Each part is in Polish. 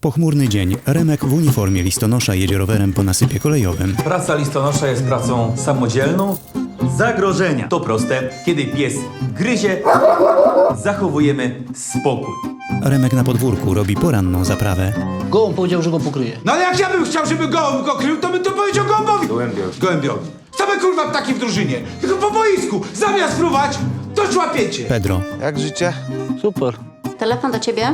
Pochmurny dzień. Remek w uniformie listonosza jedzie rowerem po nasypie kolejowym. Praca listonosza jest pracą samodzielną. Zagrożenia to proste. Kiedy pies gryzie, zachowujemy spokój. Remek na podwórku robi poranną zaprawę. Gołąb powiedział, że go pokryje. No ale jak ja bym chciał, żeby gołąb go krył, to bym to powiedział gołębowi. Gołębiowi. Gołębiowi. Same kurwa ptaki w drużynie. Tylko po boisku. Zamiast fruwać, to człapiecie. Pedro. Jak życie? Super. Telefon do ciebie?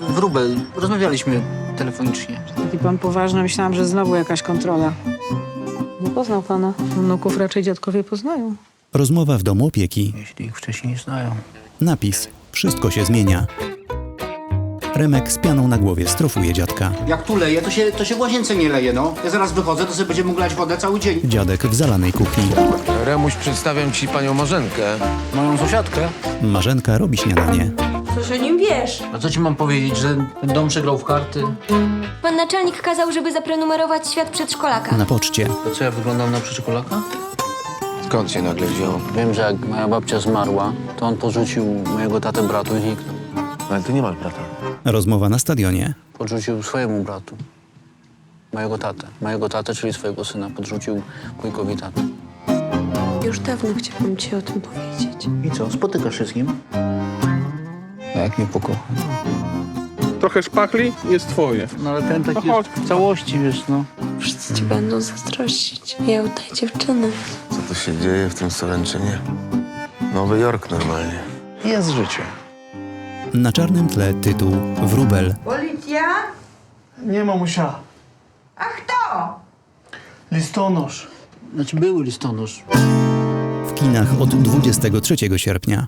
Wróbel, rozmawialiśmy telefonicznie. Taki pan poważny, myślałam, że znowu jakaś kontrola. Nie poznał pana. Wnuków raczej dziadkowie poznają. Rozmowa w domu opieki. Jeśli ich wcześniej nie znają. Napis. Wszystko się zmienia. Remek z pianą na głowie strofuje dziadka. Jak tu leje, to się, to się w łazience nie leje, no. Ja zaraz wychodzę, to sobie będzie mógł lać wodę cały dzień. Dziadek w zalanej kuchni. Remuś, przedstawiam ci panią Marzenkę. Moją sąsiadkę. Marzenka robi śniadanie. Coś o nim wiesz. A co ci mam powiedzieć, że ten dom przegrał w karty? Pan naczelnik kazał, żeby zaprenumerować świat przedszkolaka. Na poczcie. To co, ja wyglądam na przedszkolaka? Skąd się nagle wziął? Wiem, że jak moja babcia zmarła, to on porzucił mojego tatę bratu i zniknął. Ale ty nie masz brata. Rozmowa na stadionie. Podrzucił swojemu bratu. Mojego tatę. Mojego tatę, czyli swojego syna. Podrzucił wujkowi tatę. Już dawno chciałam ci o tym powiedzieć. I co, spotykasz się z nim? A jak mnie pokocha? Trochę szpachli jest twoje. No ale ten taki No jest w całości, wiesz, no. Wszyscy ci będą zazdrościć. Ja udaj dziewczyny. Co tu się dzieje w tym Solęczynie? Nowy Jork normalnie. Jest życie. Na czarnym tle tytuł Wróbel. Policja? Nie, mamusia. A kto? Listonosz. Znaczy były listonosz. W kinach od 23 sierpnia.